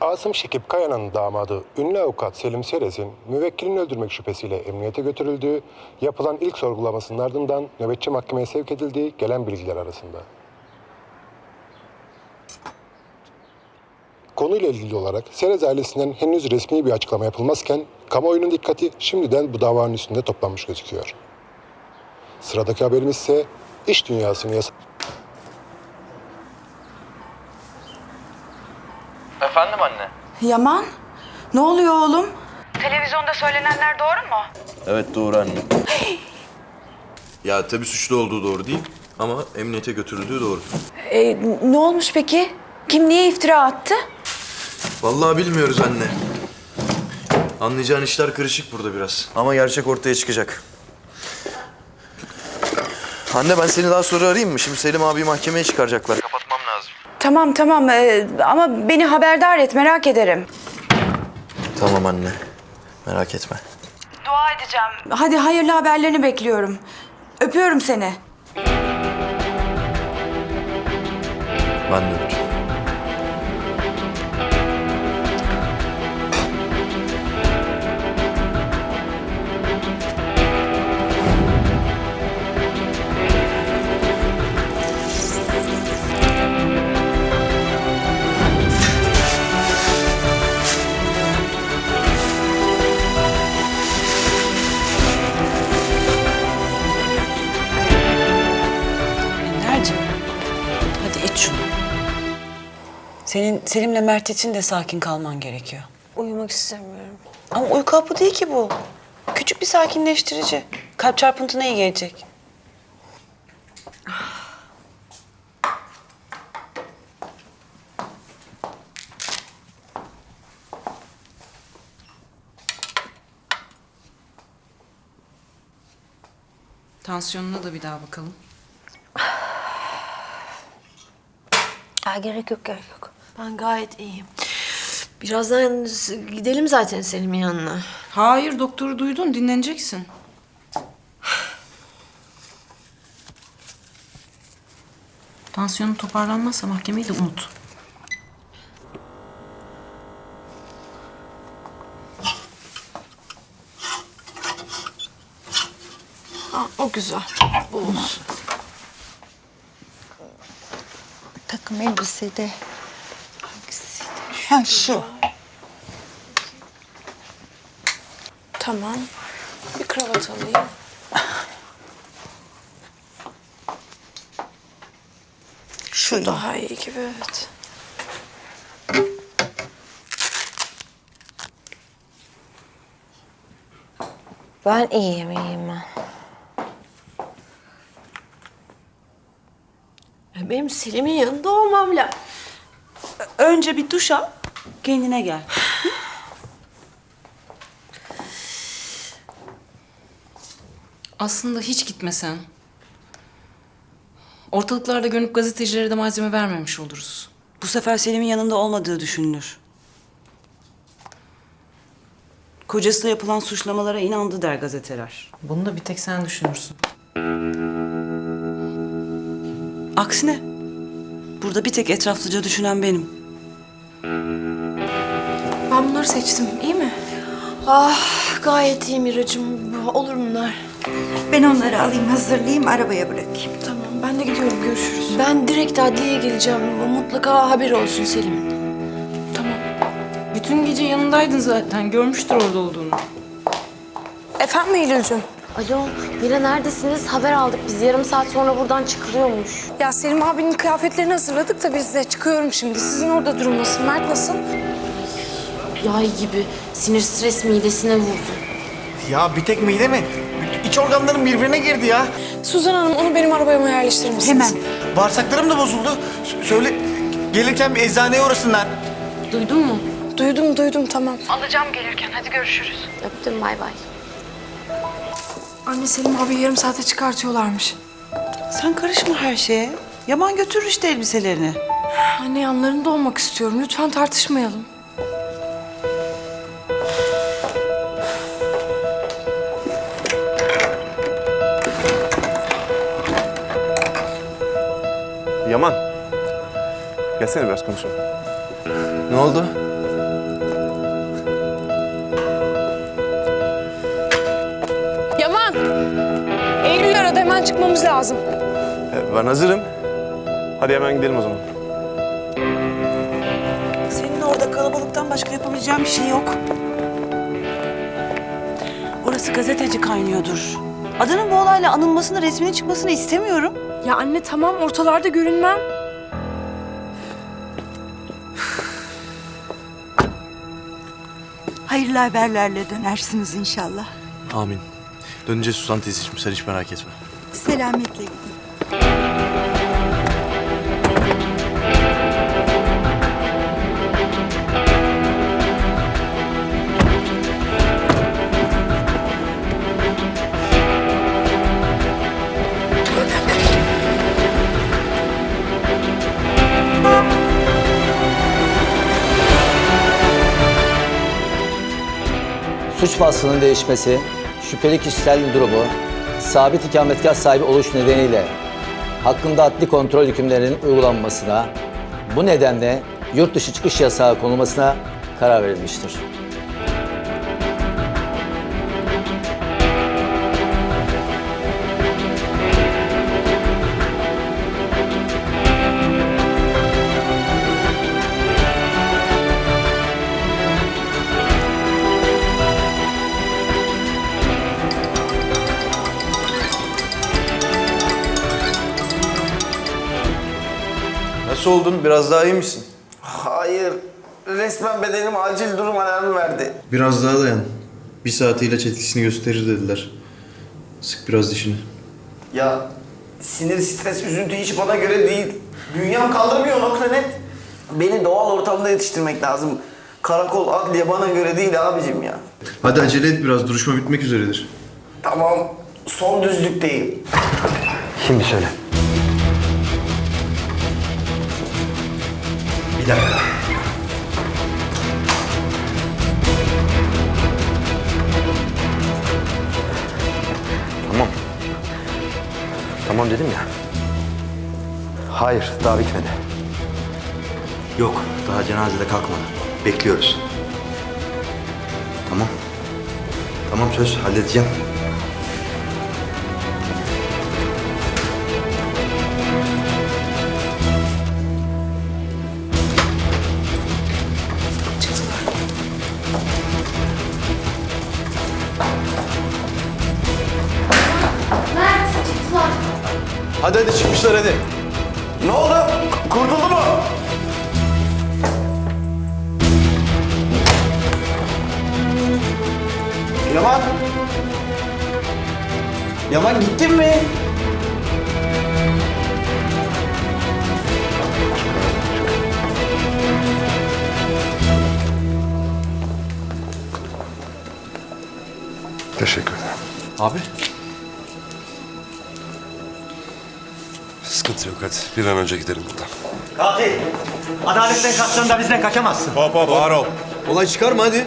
Asım Şekip Kaya'nın damadı ünlü avukat Selim Serez'in müvekkilini öldürmek şüphesiyle emniyete götürüldüğü, yapılan ilk sorgulamasının ardından nöbetçi mahkemeye sevk edildiği gelen bilgiler arasında. Konuyla ilgili olarak Serez ailesinden henüz resmi bir açıklama yapılmazken kamuoyunun dikkati şimdiden bu davanın üstünde toplanmış gözüküyor. Sıradaki haberimiz ise iş dünyasını yasa... Efendim anne? Yaman, ne oluyor oğlum? Televizyonda söylenenler doğru mu? Evet doğru anne. ya tabii suçlu olduğu doğru değil ama emniyete götürüldüğü doğru. Ee, ne olmuş peki? Kim niye iftira attı? Vallahi bilmiyoruz anne. Anlayacağın işler karışık burada biraz. Ama gerçek ortaya çıkacak. Anne ben seni daha sonra arayayım mı? Şimdi Selim abi mahkemeye çıkaracaklar. Kapatmam lazım. Tamam tamam ee, ama beni haberdar et merak ederim. Tamam anne. Merak etme. Dua edeceğim. Hadi hayırlı haberlerini bekliyorum. Öpüyorum seni. Ben de öptüm. Senin Selim'le Mert için de sakin kalman gerekiyor. Uyumak istemiyorum. Ama uyku hapı değil ki bu. Küçük bir sakinleştirici. Kalp çarpıntına iyi gelecek. Tansiyonuna da bir daha bakalım. Aa, gerek yok, gerek yok. Ben gayet iyiyim. Birazdan gidelim zaten Selim'in yanına. Hayır doktoru duydun dinleneceksin. Tansiyonun toparlanmazsa mahkemeyi de unut. Aa, o güzel. Bu olsun. Takım elbise de Ha şu. Tamam. Bir kravat alayım. Şu da. Daha iyi gibi evet. Ben iyiyim, iyiyim ben. Benim Selim'in yanında olmam lazım. Önce bir duş al, kendine gel. Aslında hiç gitmesen. Ortalıklarda görünüp gazetecilere de malzeme vermemiş oluruz. Bu sefer Selim'in yanında olmadığı düşünülür. Kocasına yapılan suçlamalara inandı der gazeteler. Bunu da bir tek sen düşünürsün. Aksine burada bir tek etraflıca düşünen benim. Ben bunları seçtim, iyi mi? Ah, gayet iyi Miracığım. Olur bunlar. Ben onları alayım, hazırlayayım, arabaya bırakayım. Tamam, ben de gidiyorum. Görüşürüz. Ben direkt adliyeye geleceğim. Mutlaka haber olsun Selim'in. Tamam. Bütün gece yanındaydın zaten. Görmüştür orada olduğunu. Efendim Eylül'cüğüm? Alo, Mira neredesiniz? Haber aldık biz. Yarım saat sonra buradan çıkılıyormuş. Ya Selim abinin kıyafetlerini hazırladık da biz de çıkıyorum şimdi. Sizin orada durum nasıl? Mert nasıl? Yay gibi. Sinir stres midesine vurdu. Ya bir tek mide mi? İç organlarım birbirine girdi ya. Suzan Hanım onu benim arabama yerleştirir misiniz? Hemen. Bağırsaklarım da bozuldu. S- söyle gelirken bir eczaneye uğrasınlar. Duydun mu? Duydum duydum tamam. Öptüm bay bay. Anne Selim abi yarım saate çıkartıyorlarmış. Sen karışma her şeye. Yaman götürür işte elbiselerini. Anne yanlarında olmak istiyorum. Lütfen tartışmayalım. Yaman. Gelsene biraz konuşalım. Ne oldu? Yaman! Eylül aradı hemen çıkmamız lazım. E, ben hazırım. Hadi hemen gidelim o zaman. Senin orada kalabalıktan başka yapabileceğim bir şey yok. Orası gazeteci kaynıyordur. Adının bu olayla anılmasını, resminin çıkmasını istemiyorum. Ya anne tamam ortalarda görünmem. Hayırlı haberlerle dönersiniz inşallah. Amin. Döneceğiz Suzan teyzeciğim sen hiç merak etme. Selametle gidin. Suç vasfının değişmesi, şüpheli kişisel durumu, sabit ikametgah sahibi oluş nedeniyle hakkında adli kontrol hükümlerinin uygulanmasına, bu nedenle yurt dışı çıkış yasağı konulmasına karar verilmiştir. Nasıl oldun? Biraz daha iyi misin? Hayır. Resmen bedenim acil durum alarmı verdi. Biraz daha dayan. Bir saate ilaç etkisini gösterir dediler. Sık biraz dişini. Ya sinir, stres, üzüntü hiç bana göre değil. Dünyam kaldırmıyor nokta net. Beni doğal ortamda yetiştirmek lazım. Karakol, adliye bana göre değil abicim ya. Hadi acele et biraz. Duruşma bitmek üzeredir. Tamam, son düzlükteyim. Şimdi söyle. Dakika. Tamam. Tamam dedim ya. Hayır, daha bitmedi. Yok, daha cenazede kalkmadı. Bekliyoruz. Tamam. Tamam söz, halledeceğim. Hadi hadi çıkmışlar hadi. Ne oldu? Kurtuldu mu? Yaman. Yaman gittin mi? Teşekkür ederim. Abi. Sıkıntı yok hadi. Bir an önce gidelim buradan. Katil. Adaletten kaçsan da bizden kaçamazsın. Hop hop var ol. Olay çıkarma hadi.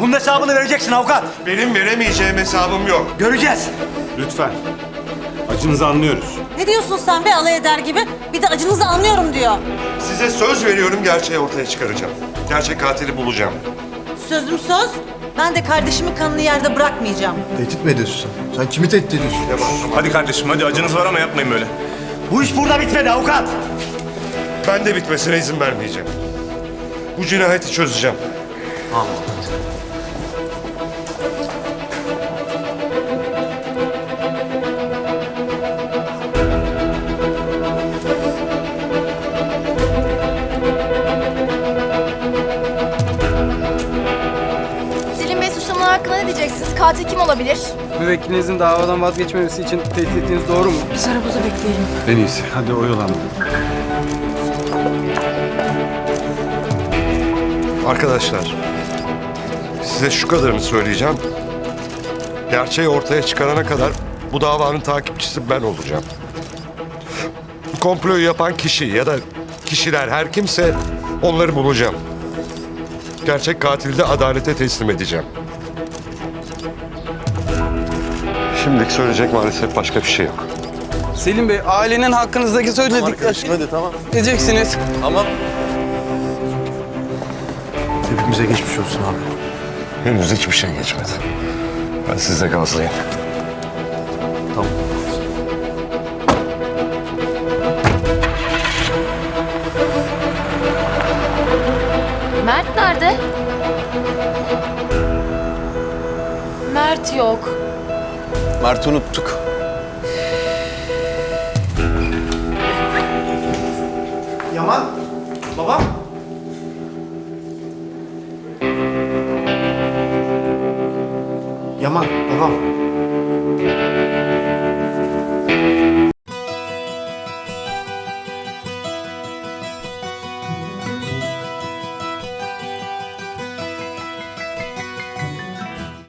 Bunun hesabını vereceksin avukat. Benim veremeyeceğim hesabım yok. Göreceğiz. Lütfen. Acınızı anlıyoruz. Ne diyorsun sen be alay eder gibi? Bir de acınızı anlıyorum diyor. Size söz veriyorum gerçeği ortaya çıkaracağım. Gerçek katili bulacağım. Sözüm söz. Ben de kardeşimi kanlı yerde bırakmayacağım. Tehdit mi ediyorsun sen? Sen kimi tehdit ediyorsun? Hadi kardeşim hadi acınız var ama yapmayın böyle. Bu iş burada bitmedi avukat. Ben de bitmesine izin vermeyeceğim. Bu cinayeti çözeceğim. Selim Bey suçlamalar hakkında ne diyeceksiniz? Katil kim olabilir? Müvekkilinizin davadan vazgeçmemesi için tehdit ettiğiniz doğru mu? Biz arabada bekleyelim. En iyisi. Hadi oyalanma. Arkadaşlar, size şu kadarını söyleyeceğim. Gerçeği ortaya çıkarana kadar bu davanın takipçisi ben olacağım. Bu komployu yapan kişi ya da kişiler her kimse onları bulacağım. Gerçek katili de adalete teslim edeceğim. Şimdilik söyleyecek maalesef başka bir şey yok. Selim Bey, ailenin hakkınızdaki söylediklerini hadi tamam. edeceksiniz. Tamam. Hepimize geçmiş olsun abi. Henüz hiçbir şey geçmedi. Ben sizde gazlayayım. Tamam. Mert nerede? Mert yok. Mert'i unuttuk. Yaman, babam. Yaman, babam.